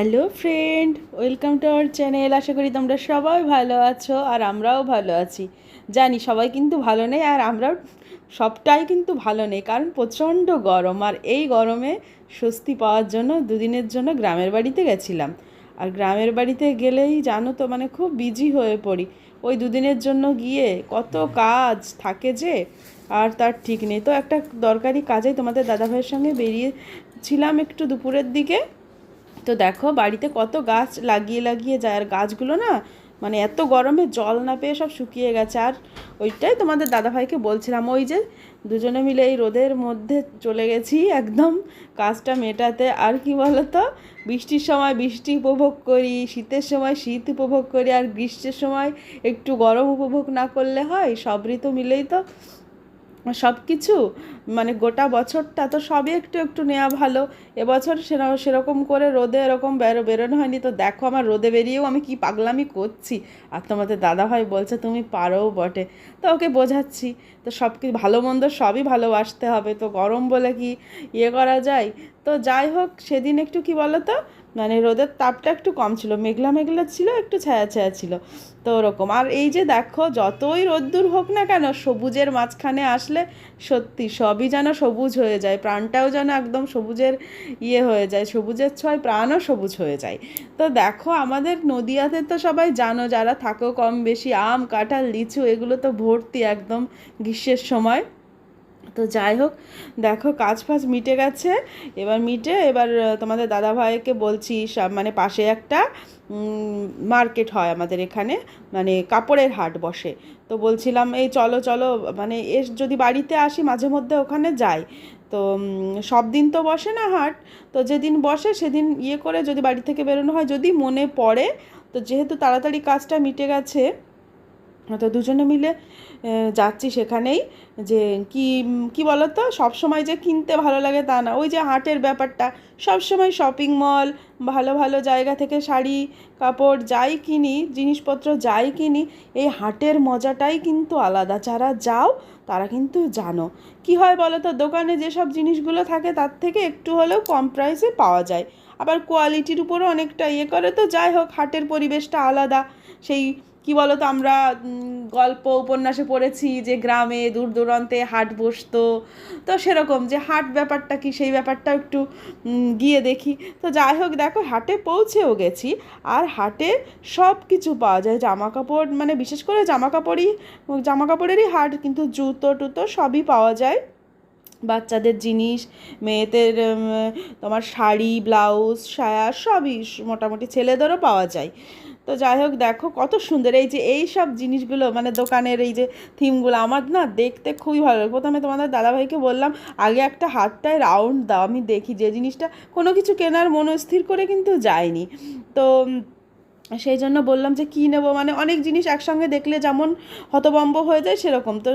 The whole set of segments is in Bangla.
Hello friend, welcome to our channel. আশা করি তোমরা সবাই ভালো আছো আর আমরাও ভালো আছি। জানি সবাই কিন্তু ভালো নেই আর আমরাও সবটাই কিন্তু ভালো নেই, কারণ প্রচণ্ড গরম আর এই গরমে স্বস্তি পাওয়ার জন্য দুদিনের জন্য গ্রামের বাড়িতে গেছিলাম। আর গ্রামের বাড়িতে গেলেই জানো তো মানে খুব বিজি হয়ে পড়ি। ওই দুদিনের জন্য গিয়ে কত কাজ থাকে যে, আর তার ঠিক নেই। তো একটা দরকারি কাজেই তোমাদের দাদাভাইয়ের সঙ্গে বেরিয়েছিলাম একটু দুপুরের দিকে। তো দেখো, বাড়িতে কত গাছ লাগিয়ে লাগিয়ে যায়। আর গাছগুলো না মানে এত গরমে জল না পেয়ে সব শুকিয়ে গেছে। আর ওইটাই তোমাদের দাদাভাইকে বলছিলাম, ওই যে দুজনে মিলে এই রোদের মধ্যে চলে গেছি একদম কাজটা মেটাতে। আর কি বলতো, বৃষ্টির সময় বৃষ্টি উপভোগ করি, শীতের সময় শীত উপভোগ করি, আর গ্রীষ্মের সময় একটু গরম উপভোগ না করলে হয়, সব ঋতু মিলেই তো সব কিছু মানে গোটা বছরটা তো সবই একটু একটু নেওয়া ভালো। এবছর সেরকম সেরকম করে রোদে এরকম বেরো, বেরোনো হয়নি। তো দেখো আমার রোদে বেরিয়েও আমি কি পাগলামি করছি। আর তোমাদের দাদাভাই বলছে, তুমি পারোও বটে। তো ওকে বোঝাচ্ছি। তো সব কিছু ভালো মন্দ সবই ভালোবাসতে হবে। তো গরম বলে কি ইয়ে করা যায়? তো যাই হোক, সেদিন একটু কি বলো তো মানে রোদের তাপটা একটু কম ছিল, মেঘলা মেঘলা ছিল, একটু ছায়া ছায়া ছিল, তো ওরকম। আর এই যে দেখো, যতই রোদ্দুর হোক না কেন, সবুজের মাঝখানে আসলে সত্যি সবই যেন সবুজ হয়ে যায়, প্রাণটাও যেন একদম সবুজের ইয়ে হয়ে যায়, সবুজের ছয় প্রাণও সবুজ হয়ে যায়। তো দেখো, আমাদের নদিয়াতে তো সবাই জানো, যারা থাকো কম বেশি, আম, কাঁঠাল, লিচু, এগুলো তো ভর্তি একদম গ্রীষ্মের সময়। তো যাই হোক, দেখো কাজ ফাজ মিটে গেছে। এবার মিটে, এবার তোমাদের দাদাভাইকে বলছি সব মানে পাশে একটা মার্কেট হয় আমাদের এখানে মানে কাপড়ের হাট বসে। তো বলছিলাম, এই চলো চলো মানে এস, যদি বাড়িতে আসি, মাঝে মধ্যে ওখানে যাই। তো সব দিন তো বসে না হাট। তো যেদিন বসে, সেদিন ইয়ে করে যদি বাড়ি থেকে বেরোনো হয়, যদি মনে পড়ে, তো যেহেতু তাড়াতাড়ি কাজটা মিটে গেছে তো দুজনে মিলে যাচ্ছি সেখানেই যে কি কি বলতো? সব সময় যে কিনতে ভালো লাগে তা না। ওই যে হাটের ব্যাপারটা। সব সময় শপিং মল ভালো ভালো জায়গা থেকে শাড়ি, কাপড় যাই কিনি, জিনিসপত্র যাই কিনি, এই হাটের মজাটাই কিন্তু আলাদা। যারা যাও, তারা কিন্তু জানো। কি হয় বলো তো দোকানে যেসব জিনিসগুলো থাকে, তার থেকে একটু হলেও কম প্রাইসে পাওয়া যায়। আবার কোয়ালিটির উপরও অনেকটা ইয়ে করে। তো যাই হোক, হাটের পরিবেশটা আলাদা। সেই কি বলো তো আমরা গল্প উপন্যাসে পড়েছি যে গ্রামে দূর দূরান্তে হাট বসতো। তো সেরকম যে হাট ব্যাপারটা কি, সেই ব্যাপারটা একটু গিয়ে দেখি। তো যাই হোক, দেখো, হাটে পৌঁছেও গেছি। আর হাটে সব কিছু পাওয়া যায়। জামা কাপড় মানে বিশেষ করে জামা কাপড়ই জামা কাপড়েরই হাট, কিন্তু জুতো টুতো সবই পাওয়া যায়। বাচ্চাদের জিনিস, মেয়েদের তোমার শাড়ি, ব্লাউজ, সায়া, সবই মোটামুটি ছেলেদেরও পাওয়া যায়। তো যাই হোক, দেখো কত সুন্দর। এই যে এই সব জিনিসগুলো মানে দোকানের এই যে থিমগুলো, আমার না দেখতে খুবই ভালো লাগে। প্রথমে তোমাদের দাদাভাইকে বললাম, আগে একটা হাতটায় রাউন্ড দাও, আমি দেখি। যে জিনিসটা কোনো কিছু কেনার মনস্থির করে কিন্তু যায়নি। তো সেই জন্য বললাম যে কী নেব? মানে অনেক জিনিস একসঙ্গে দেখলে যেমন হতবম্ব হয়ে যায় সেরকম। তো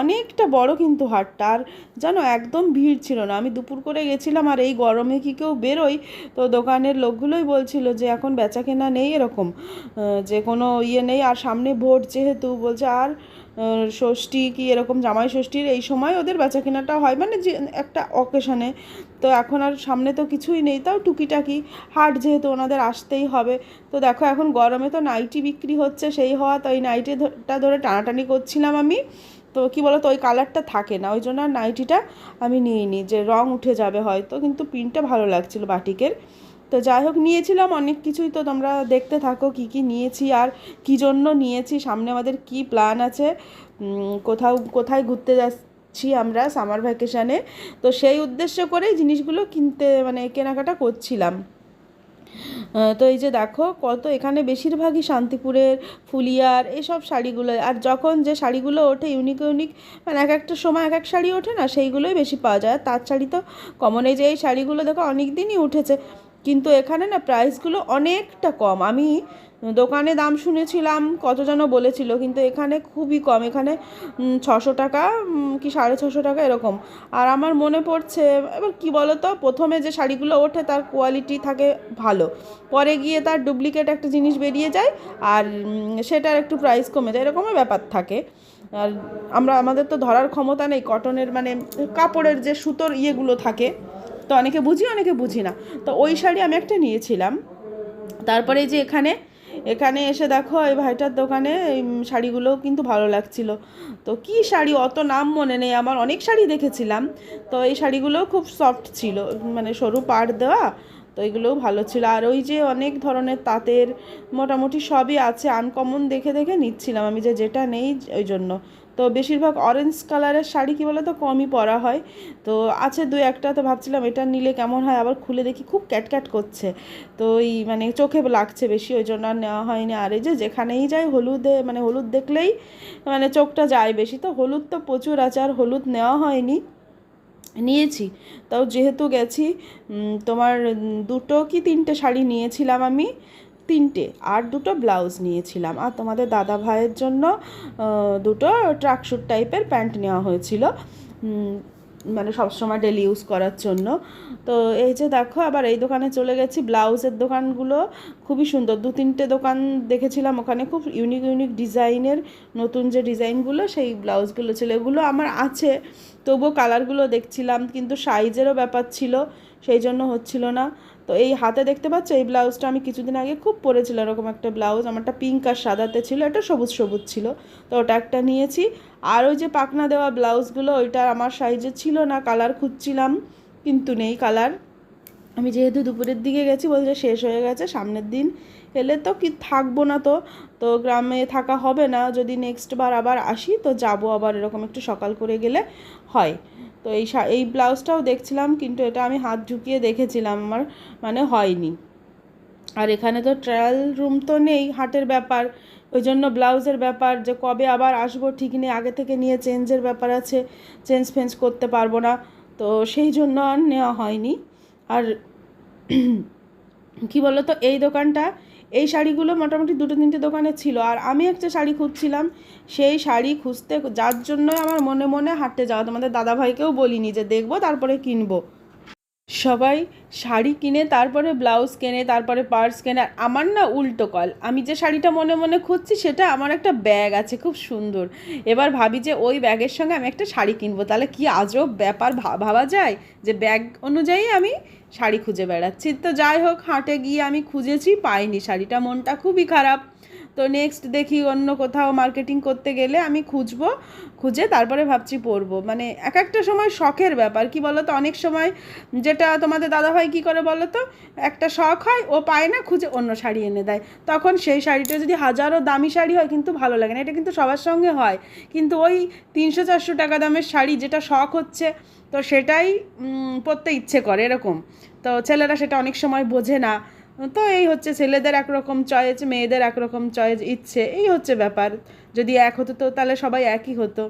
অনেকটা বড় কিন্তু হাটটা। আর জানো, একদম ভিড় ছিল না। আমি দুপুর করে গেছিলাম আর এই গরমে কি কেউ বেরোই তো দোকানের লোকগুলোই বলছিল যে এখন বেচা কেনা নেই এরকম। যে কোনো ইয়ে নেই। আর সামনে ভোট যেহেতু, বলছে আর ষষ্ঠী কি এরকম জামাই ষষ্ঠীর এই সময় ওদের বেচা কেনাটা হয় মানে যে একটা অকেশনে তো এখন আর সামনে তো কিছুই নেই, তাও টুকিটাকি হাট যেহেতু ওনাদের আসতেই হবে। তো দেখো এখন গরমে তো নাইটি বিক্রি হচ্ছে, সেই হওয়া তো ওই নাইটিটা ধরে টানাটানি করছিলাম আমি। তো কি বলো তো ওই কালারটা থাকে না, ওই জন্য আর নাইটিটা আমি নিইনি, যে রং উঠে যাবে হয়তো, কিন্তু প্রিন্টটা ভালো লাগছিল বাটিকের। তো যাই হোক নিয়েছিলাম অনেক কিছুই। তো তোমরা দেখতে থাকো কি কি নিয়েছি আর কি জন্য নিয়েছি। সামনে আমাদের কি প্ল্যান আছে? কোথাও, কোথায় ঘুরতে যাচ্ছি আমরা সামার ভ্যাকেশানে তো সেই উদ্দেশ্য করেই জিনিসগুলো কিনতে মানে কেনাকাটা করছিলাম। তো এই যে দেখো, কত এখানে বেশিরভাগই শান্তিপুরের, ফুলিয়ার, এসব শাড়িগুলো। আর যখন যে শাড়িগুলো ওঠে ইউনিক ইউনিক মানে এক একটা সময় এক এক শাড়ি ওঠে না, সেইগুলোই বেশি পাওয়া যায়। তার শাড়ি তো কমন এই যে এই শাড়িগুলো দেখো অনেক দিনই উঠেছে। কিন্তু এখানে না প্রাইসগুলো অনেকটা কম। আমি দোকানে দাম শুনেছিলাম কত যেন বলেছিল, কিন্তু এখানে খুবই কম। এখানে ছশো টাকা কি সাড়ে ছশো টাকা এরকম। আর আমার মনে পড়ছে, এবার কি বলো তো প্রথমে যে শাড়িগুলো ওঠে তার কোয়ালিটি থাকে ভালো। পরে গিয়ে তার ডুপ্লিকেট একটা জিনিস বেরিয়ে যায়, আর সেটার একটু প্রাইস কমে যায় এরকমই ব্যাপার থাকে। আর আমরা, আমাদের তো ধরার ক্ষমতা নেই কটনের মানে কাপড়ের যে সুতোর ইয়েগুলো থাকে তো অনেকে বুঝি অনেকে বুঝি না। তো ওই শাড়ি আমি একটা নিয়েছিলাম। তারপরে যে এখানে এখানে এসে দেখো এই ভাইটার দোকানে এই শাড়িগুলোও কিন্তু ভালো লাগছিল। তো কি শাড়ি, অত নাম মনে নেই। আমার অনেক শাড়ি দেখেছিলাম। তো এই শাড়িগুলোও খুব সফট ছিল মানে সরু পাড় দেওয়া, তো এগুলোও ভালো ছিল। আর ওই যে অনেক ধরনের তাঁতের মোটামুটি সবই আছে। আনকমন দেখে দেখে নিচ্ছিলাম আমি যে যেটা নেই ওই জন্য। তো বেশিরভাগ অরেঞ্জ কালারের শাড়ি কী বলো তো কমই পরা হয়। তো আছে দু একটা, তো ভাবছিলাম এটা নিলে কেমন হয়, আবার খুলে দেখি খুব ক্যাটক্যাট করছে। তো এই মানে চোখে লাগছে বেশি, ওই জন্য আর নেওয়া হয়নি। আর এই যে যেখানেই যাই, হলুদে মানে হলুদ দেখলেই মানে চোখটা যায় বেশি। তো হলুদ তো প্রচুর আছে, আর হলুদ নেওয়া হয়নি, নিয়েছি। তাও যেহেতু গেছি তোমার দুটো কি তিনটে শাড়ি নিয়েছিলাম আমি তিনটে, আর দুটো ব্লাউজ নিয়েছিলাম। আর তোমাদের দাদা ভাইয়ের জন্য দুটো ট্রাকস্যুট টাইপের প্যান্ট নেওয়া হয়েছিল। মানে সবসময় ডেলি ইউজ করার জন্য। তো এই যে দেখো, আবার এই দোকানে চলে গেছি। ব্লাউজের দোকানগুলো খুবই সুন্দর। দু তিনটে দোকান দেখেছিলাম ওখানে। খুব ইউনিক ইউনিক ডিজাইনের নতুন যে ডিজাইনগুলো সেই ব্লাউজগুলো ছিল। এগুলো আমার আছে। তবুও কালারগুলো দেখছিলাম, কিন্তু সাইজেরও ব্যাপার ছিল। সেই জন্য হচ্ছিল না। তো এই হাতে দেখতে পাচ্ছ, এই ব্লাউজটা আমি কিছুদিন আগে খুব পরেছিলাম এরকম একটা ব্লাউজ। আমারটা পিঙ্ক আর সাদাতে ছিল এটা সবুজ সবুজ ছিল। তো ওটা একটা নিয়েছি। আর ওই যে পাকনা দেওয়া ব্লাউজগুলো, ওইটা আমার সাইজে ছিল না কালার খুঁজছিলাম, কিন্তু নেই কালার আমি যেহেতু দুপুরের দিকে গেছি, বলছে শেষ হয়ে গেছে, সামনের দিন এলে তো কি থাকব না তো? তো গ্রামে থাকা হবে না, যদি নেক্সট বার আবার আসি, তো যাব আবার, এরকম একটু সকাল করে গেলে হয়। তো এই এই ব্লাউজটাও দেখছিলাম, কিন্তু এটা আমি হাত ঝুঁকিয়ে দেখেছিলাম, আমার মানে হয়নি। আর এখানে তো ট্রায়াল রুম তো নেই, হাটের ব্যাপার, ওই জন্য ব্লাউজের ব্যাপার, যে কবে আবার আসব ঠিক নেই, আগে থেকে নিয়ে চেঞ্জের ব্যাপার আছে, চেঞ্জ ফেঞ্জ করতে পারব না, তো সেই জন্য আর নেওয়া হয়নি। আর কি বলো তো এই দোকানটা এই শাড়িগুলো মোটামুটি দুটো তিনটে দোকানে ছিল। আর আমি একটা শাড়ি খুঁজছিলাম, সেই শাড়ি খুঁজতে, যার জন্যই আমার মনে মনে হাঁটতে যাওয়া। তোমাদের দাদাভাইকেও বলিনি যে দেখব, তারপরে কিনবো। সবাই শাড়ি কিনে, তারপরে ব্লাউজ কেনে, তারপরে পার্স কেনে আমার না উল্টো কল। আমি যে শাড়িটা মনে মনে খুঁজছি, সেটা আমার একটা ব্যাগ আছে, খুব সুন্দর। এবার ভাবি যে ওই ব্যাগের সঙ্গে আমি একটা শাড়ি কিনবো। তাহলে কি আজব ব্যাপার ভাবা যায় যে ব্যাগ অনুযায়ী আমি শাড়ি খুঁজে বেড়াচ্ছি? তো যাই হোক, হাটে গিয়ে আমি খুঁজেছি, পাইনি। শাড়িটা মনটা খুবই খারাপ। তো নেক্সট দেখি অন্য কোথাও মার্কেটিং করতে গেলে আমি খুঁজবো, খুঁজে তারপরে ভাবছি পরবো। মানে এক একটা সময় শখের ব্যাপার। কি বলো তো অনেক সময় যেটা তোমাদের দাদা দাদাভাই কী করে বলো তো একটা শখ হয়, ও পায় না, খুঁজে অন্য শাড়ি এনে দেয়। তখন সেই শাড়িটা যদি হাজারো দামি শাড়ি হয়, কিন্তু ভালো লাগে না। এটা কিন্তু সবার সঙ্গে হয়। কিন্তু ওই তিনশো চারশো টাকা দামের শাড়ি যেটা শখ হচ্ছে, তো সেটাই পরতে ইচ্ছে করে এরকম। তো ছেলেরা সেটা অনেক সময় বোঝে না। তো এই হচ্ছে ছেলেদের একরকম চয়েস মেয়েদের একরকম চয়েস ইচ্ছে, এই হচ্ছে ব্যাপার। যদি এক হতো তো তাহলে সবাই একই হতো।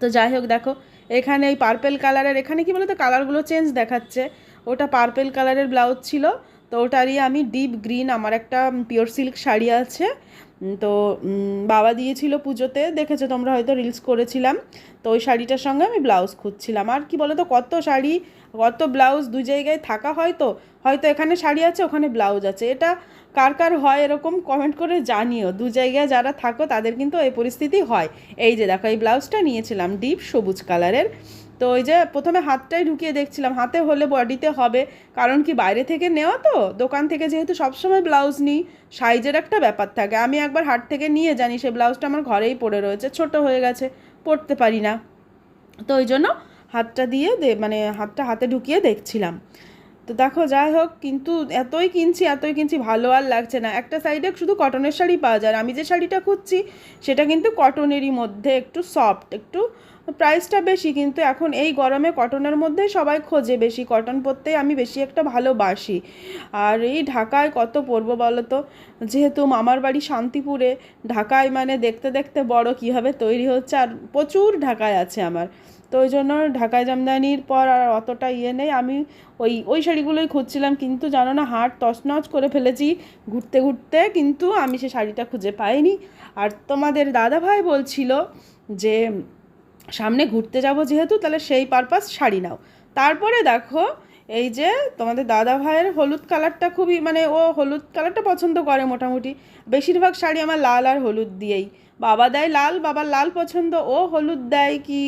তো যাই হোক, দেখো, এখানে এই পার্পেল কালারের এখানে কি বলতো কালারগুলো চেঞ্জ দেখাচ্ছে। ওটা পার্পেল কালারের ব্লাউজ ছিল, তো ওটারই আমি ডিপ গ্রিন আমার একটা পিওর সিল্ক শাড়ি আছে। তো বাবা দিয়েছিল পুজোতে, দেখেছ তোমরা হয়তো রিলস করেছিলাম। তো ওই শাড়িটার সঙ্গে আমি ব্লাউজ খুঁজছিলাম। আর কি বলো তো কত শাড়ি কত ব্লাউজ দু জায়গায় থাকা হয় তো? হয়তো এখানে শাড়ি আছে, ওখানে ব্লাউজ আছে। এটা কার কার হয় এরকম কমেন্ট করে জানিও। দু জায়গায় যারা থাকো, তাদের কিন্তু এই পরিস্থিতি হয়। এই যে দেখো, এই ব্লাউজটা নিয়েছিলাম ডিপ সবুজ কালারের। তো ওই যে প্রথমে হাতটাই ঢুকিয়ে দেখছিলাম, হাতে হলে বডিতে হবে। কারণ কি বাইরে থেকে নেওয়া তো? দোকান থেকে যেহেতু সবসময় ব্লাউজ নিই, সাইজের একটা ব্যাপার থাকে। আমি একবার হাট থেকে নিয়ে জানি সেই ব্লাউজটা আমার ঘরেই পড়ে রয়েছে, ছোট হয়ে গেছে পরতে পারি না। তো ওই জন্য হাতটা দিয়ে মানে হাতটা হাতে ঢুকিয়ে দেখছিলাম। তো দেখো, যাই হোক, কিন্তু এতই কিনছি এতই কিনছি, ভালো আর লাগছে না। একটা সাইডে শুধু কটনের শাড়ি পাওয়া যায় আমি যে শাড়িটা খুঁজছি, সেটা কিন্তু কটনেরই মধ্যে একটু সফট একটু প্রাইসটা বেশি, কিন্তু এখন এই গরমে কটনের মধ্যেই সবাই খোঁজে বেশি। কটন পরতেই আমি বেশি একটা ভালোবাসি। আর এই ঢাকায় কত পরবো বলো তো যেহেতু মামার বাড়ি শান্তিপুরে, ঢাকায় মানে দেখতে দেখতে বড়, কীভাবে তৈরি হচ্ছে? আর প্রচুর ঢাকায় আছে আমার। তো ওই জন্য ঢাকায় জামদানির পর আর অতটা ইয়ে নেই। আমি ওই ওই শাড়িগুলোই খুঁজছিলাম, কিন্তু জানো না হাট তছনছ করে ফেলেছি ঘুরতে ঘুরতে, কিন্তু আমি সে শাড়িটা খুঁজে পাইনি। আর তোমাদের দাদা ভাই বলছিল যে, সামনে ঘুরতে যাব যেহেতু, তাহলে সেই পারপাস শাড়ি নাও। তারপরে দেখো, এই যে তোমাদের দাদা ভাইয়ের হলুদ কালারটা খুবই মানে ও হলুদ কালারটা পছন্দ করে মোটামুটি। বেশিরভাগ শাড়ি আমার লাল আর হলুদ দিয়েই। বাবা দেয় লাল, বাবার লাল পছন্দ, ও হলুদ দেয় কি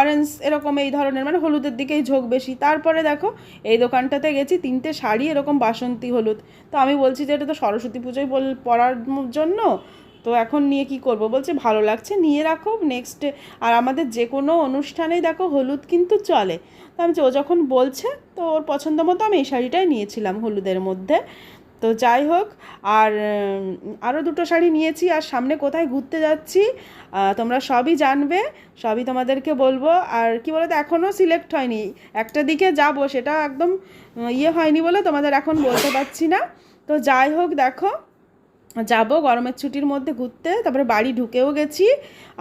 অরেঞ্জ এরকম এই ধরনের মানে হলুদের দিকেই ঝোঁক বেশি। তারপরে দেখো, এই দোকানটাতে গেছি, তিনটে শাড়ি, এরকম বাসন্তী হলুদ। তো আমি বলছি যে এটা তো সরস্বতী পুজোয় বল, পরার জন্য। তো এখন নিয়ে কি করব? বলছে, ভালো লাগছে, নিয়ে রাখো নেক্সট আর আমাদের যে কোনো অনুষ্ঠানেই দেখো, হলুদ কিন্তু চলে। তো আমি ও যখন বলছে, তো ওর পছন্দ মতো আমি এই শাড়িটাই নিয়েছিলাম হলুদের মধ্যে। তো যাই হোক, আর আরও দুটো শাড়ি নিয়েছি, আর সামনে কোথায় ঘুরতে যাচ্ছি তোমরা সবই জানবে, সবই তোমাদেরকে বলব, আর কি বলতো এখনও সিলেক্ট হয়নি, একটা দিকে যাব, সেটা একদম ইয়ে হয়নি বলে তোমাদের এখন বলতে পারছি না, তো যাই হোক, দেখো, যাব গরমের ছুটির মধ্যে ঘুরতে, তারপরে বাড়ি ঢুকেও গেছি,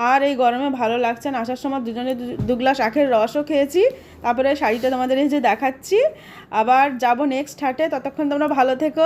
আর এই গরমে ভালো লাগছে না, আসার সময় দুজনে দু- দু গ্লাস আখের রসও খেয়েছি, তারপরে শাড়িটা তোমাদের এই যে দেখাচ্ছি, আবার যাব নেক্সট হাটে, ততক্ষণ তোমরা ভালো থেকো।